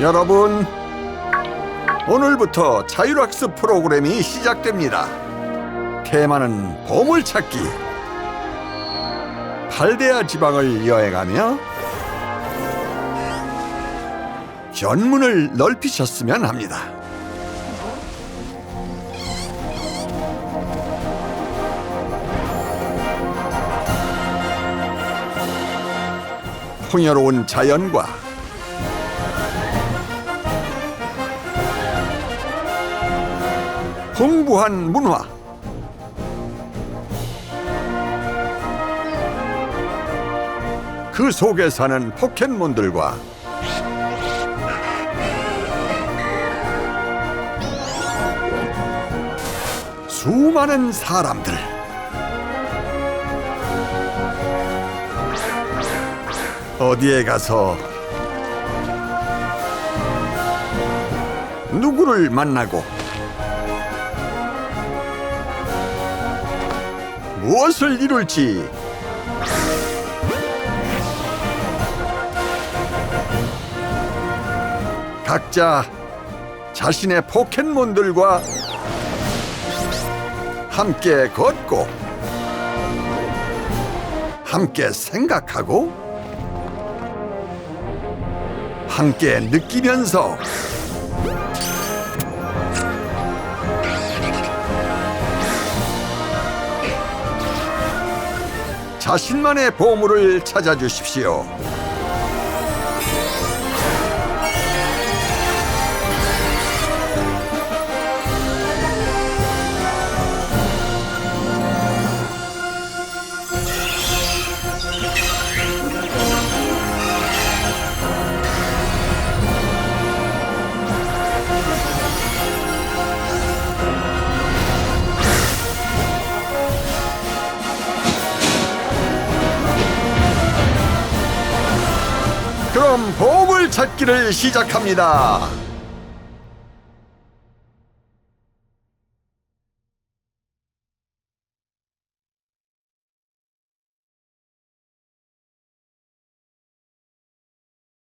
여러분, 오늘부터 자율학습 프로그램이 시작됩니다. 테마는 보물찾기. 팔데아 지방을 여행하며 견문을 넓히셨으면 합니다. 풍요로운 자연과 풍부한 문화. 그 속에 사는 포켓몬들과 수많은 사람들. 어디에 가서 누구를 만나고 무엇을 이룰지. 각자 자신의 포켓몬들과 함께 걷고 함께 생각하고 함께 느끼면서 자신만의 보물을 찾아주십시오. 그럼 보물 찾기를 시작합니다.